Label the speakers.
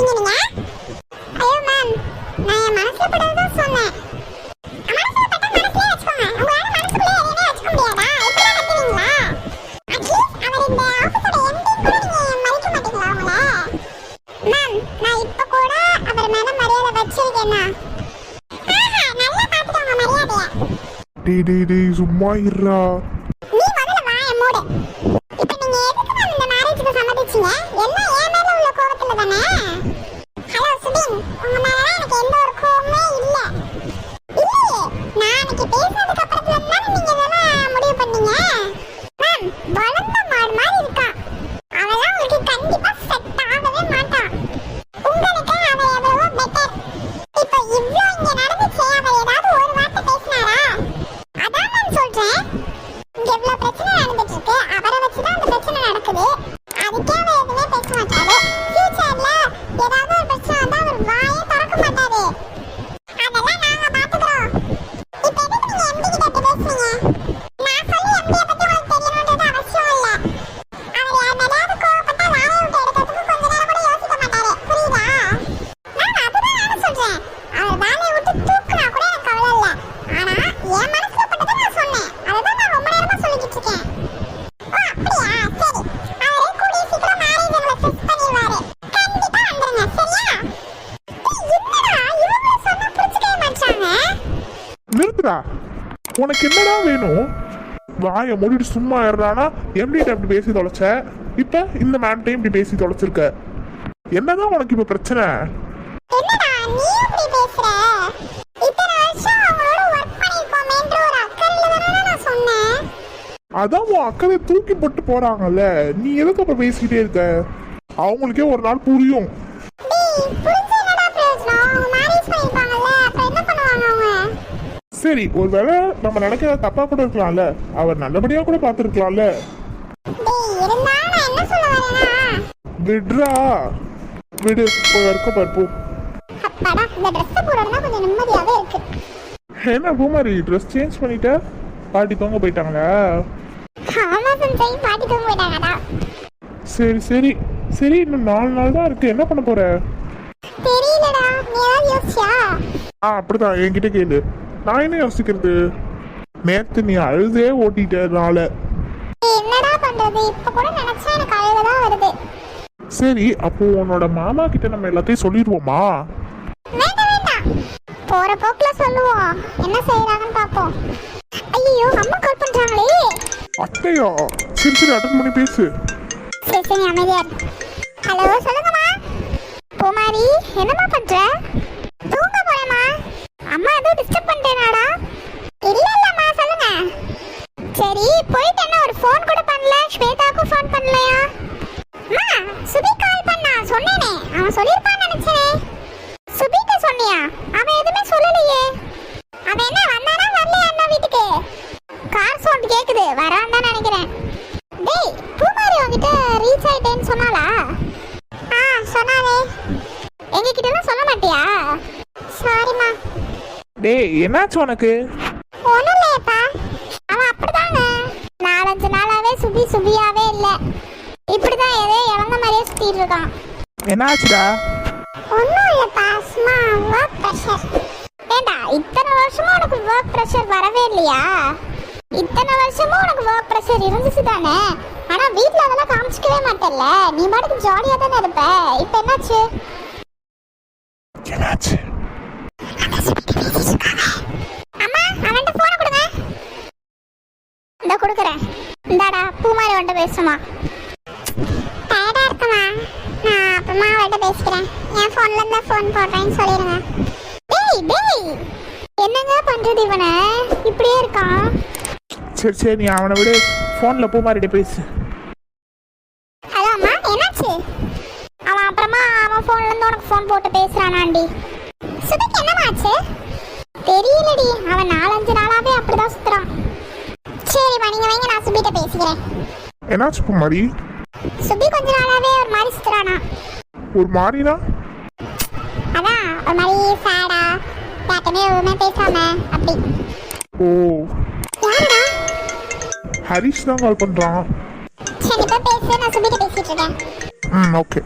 Speaker 1: இருக்கீங்க நீங்க ஐயோ மேம் நான் என் மனசுல பட்டதை தான் சொன்னேன்.
Speaker 2: டேய் டேய் டேய் சும்மா இருடா.
Speaker 1: நீ முதல்ல வாய மூடு. இப்ப நீங்க எதுக்கு இந்த மேரேஜுக்கு சம்மதிச்சீங்க? என் உள்ள கோவத்துல தானே ஹலோ சுபின் உங்க மேல எனக்கு எந்த ஒரு கோவமே இல்ல. இல்லையே நான் அன்னைக்கு பேசினதுக்கு அப்புறத்துல தானே நீங்க இதெல்லாம் முடிவு பண்ணீங்க. மேம் வளர்ந்த மாடு மாதிரி இருக்கா. அவெல்லாம் உங்களுக்கு கண்டிப்பா செட் ஆகவே மாட்டா. உங்களுக்கு அவ எவ்வளவோ பெட்டர் இப்ப இவ்ளோ இங்க நடந்துச்சு அவ ஏதாவது ஒரு வார்த்தை பேசினாரா? அதான் மேம் சொல்றேன். இங்க எவ்வளவு பிரச்சனை நடந்துட்டு இருக்கு. அவரை வச்சுதான் அந்த பிரச்சனை நடக்குது அதுக்கே அவர் எதுவுமே பேச மாட்டாரு ஃபியூச்சர்ல ஏதாவது ஒரு பிரச்சனை வந்தா அவர் வாயே திறக்க மாட்டாரு அதெல்லாம் நாங்க பாத்துக்கிறோம் இப்ப எதுக்கு நீங்க எம்டி கிட்ட இப்படி பேசுறீங்க நான் சொல்லி எம்டிய பத்தி உங்களுக்கு தெரியணும்ன்றது அவசியம் இல்ல அவர் யார் மேலயாவது கோவப்பட்டா வேலையை விட்டு எடுக்கிறதுக்கு கொஞ்ச நேரம் கூட யோசிக்க மாட்டாரு புரியுதா மேம் அதுதான் நானும் சொல்றேன் அவர் வேலையை விட்டு தூக்குனா கூட எனக்கு கவலை இல்ல ஆனா என் மனசுல பட்டதை நான் சொன்னேன் அதுதான் நான் ரொம்ப நேரமா சொல்லிக்கிட்டு இருக்கேன் ஓ அப்படியா சரி அவரே கூடிய சீக்கிரம் மேரேஜ் எங்களை ஃபிக்ஸ் பண்ணிடுவாரு கண்டிப்பா வந்துருங்க சரியா டேய், என்னடா இவங்க சொன்னா புரிஞ்சுக்கவே மாட்டாங்க
Speaker 2: நிறுத்துடா உனக்கு என்னடா வேணும்? வாயை மூடிட்டு சும்மா இருறானா எம்டிட்ட அப்படி பேசி தொலைச்ச? இப்ப இந்த மேம்டையும் இப்படி பேசி தொலைச்சிருக்க. என்னதான் உனக்கு இப்ப பிரச்சனை? அதான் உன் அக்கறை தூக்கி போட்டு போறாங்கல்ல. நீ எதுக்கு அப்ப பேசிக்கிட்டே இருக்க? அவங்களுக்கே ஒரு நாள் புரியும். சரி ஒருவேளை நம்ம நினைக்கிறத தப்பா கூட இருக்கலாம்ல. அவர் நல்லபடியா கூட
Speaker 1: வரேன்னா?
Speaker 2: விட்றா. விடு இருக்க பார்ப்போ
Speaker 1: அப்பாடா இந்த ட்ரெஸ் போடுறதுனா கொஞ்சம் நிம்மதியாவே இருக்கு.
Speaker 2: என்ன பூமாரி ட்ரெஸ் சேஞ்ச் பண்ணிட்ட? பாட்டி தூங்க போயிட்டாங்களா? சரி சரி. சரி இன்னும் நாலு நாள் தான் இருக்கு. என்ன பண்ண போற?
Speaker 1: தெரியலடா நீ ஏதாவது யோசிச்சியா?
Speaker 2: ஆ அப்படிதான். என்கிட்ட கேளு. நான் என்ன யோசிக்கிறது? நேத்து நீ அழுதே ஓட்டிட்டனால
Speaker 1: டேய், என்னடா பண்றது? இப்ப கூட நினைச்சா எனக்கு அழுகதான் வருது.
Speaker 2: சரி அப்போ உன்னோட மாமா கிட்ட நம்ம எல்லாத்தையும் சொல்லிடுவோமா?
Speaker 1: போற போக்குல சொல்லுவோம். என்ன செய்யறாங்கன்னு பாப்போம் ஐயோ அம்மா கால் பண்றாங்களே.
Speaker 2: அத்தையா? சரி சரி அட்டன் பண்ணி பேசு.
Speaker 1: சரி சரி அமைதியா. ஹலோ சொல்லுங்கம்மா. பூமாரி என்னம்மா பண்ற? தூங்க போறேம்மா. அம்மா டிஸ்டர்ப் பண்ணிட்டேனாடா இல்ல இல்லம்மா சொல்லுங்க. சரி போயிட்டு என்ன ஒரு ஃபோன் கூட பண்ணல. ஸ்வேதாக்கும் ஃபோன் பண்ணலையா? அம்மா சுபி கால் பண்ணா சொன்னேனே. அவன் சொல்லிருப்பான்னு நினைச்சேனே. சுபிக்கு சொன்னியா? அவன் எதுவுமே சொல்லலையே. அவன் என்ன வந்தானா வரலையா அண்ணா வீட்டுக்கு? கார் சவுண்ட் கேக்குது வரான்னு தான் நினைக்கிறேன். டேய் பூமாரி உன்கிட்ட ரீச் ஆயிட்டேன்னு சொன்னாலா
Speaker 2: டேய் என்னாச்சு உனக்கு?
Speaker 1: ஒன்றும் இல்லையப்பா அவன் அப்படிதாங்க நாலஞ்சு நாளாவே சுபி சுபியாவே இல்லை. இப்படிதான் ஏதோ இழந்த மாதிரியே சுத்திட்டு இருக்கான்.
Speaker 2: என்னாச்சுடா?
Speaker 1: ஒன்றும் இல்லைப்பா சும்மா ஒர்க் ப்ரெஷர் ஏண்டா இத்தனை வருஷமும் உனக்கு ஒர்க் ப்ரெஷர் வரவே இல்லையா? இத்தனை வருஷமும் உனக்கு ஒர்க் ப்ரெஷர் இருந்துச்சு தானே? ஆனா வீட்ல அதெல்லாம் காமிச்சிக்கவே மாட்டேல்ல. நீ பாட்டுக்கு ஜாலியா தானே இருப்ப. இப்போ என்னாச்சு?
Speaker 2: என்னாச்சு?
Speaker 1: பூமாரி அவன்கிட்ட பேசுமா? டயர்டா இருக்குமா? நான் அப்புறமா அவள்கிட்ட பேசிக்கிறேன். என் ஃபோன்ல இருந்தா ஃபோன் போடுறேன்னு சொல்லிடுங்க டேய் டேய்! என்னங்க பண்றது இவனை? இப்படியே இருக்கான்
Speaker 2: சரி சரி நீ அவனை விடு. ஃபோன்ல பூமாரிட்ட பேசு.
Speaker 1: ஹலோ அம்மா என்னாச்சு? அவன் அப்புறமா அவன் ஃபோன்ல இருந்து உனக்கு ஃபோன் போட்டு பேசுறானாண்டி. சுபிக்கு என்னம்மா ஆச்சு தெரியலடி அவன் நாலஞ்சு நாளாவே அப்படிதான் சுத்துறான் சரிம்மா நீங்க வைங்க நான் சுபிட்ட பேசிக்கிறேன்
Speaker 2: என்னாச்சு பூமாரி?
Speaker 1: சுபி கொஞ்ச நாளாவே ஒரு மாதிரி சுத்துறானா.
Speaker 2: ஒரு மாதிரினா
Speaker 1: அதான் ஒரு மாதிரி சேடா யார்ட்டுமே எதுவுமே பேசாம அப்படி.
Speaker 2: ஓ.
Speaker 1: யாருடா?
Speaker 2: ஹரிஷ் தான் கால் பண்றான்.
Speaker 1: சரி இப்போ பேசு நான் சுபிட்ட பேசிட்டு இருக்கேன்.
Speaker 2: ம் ஓகே.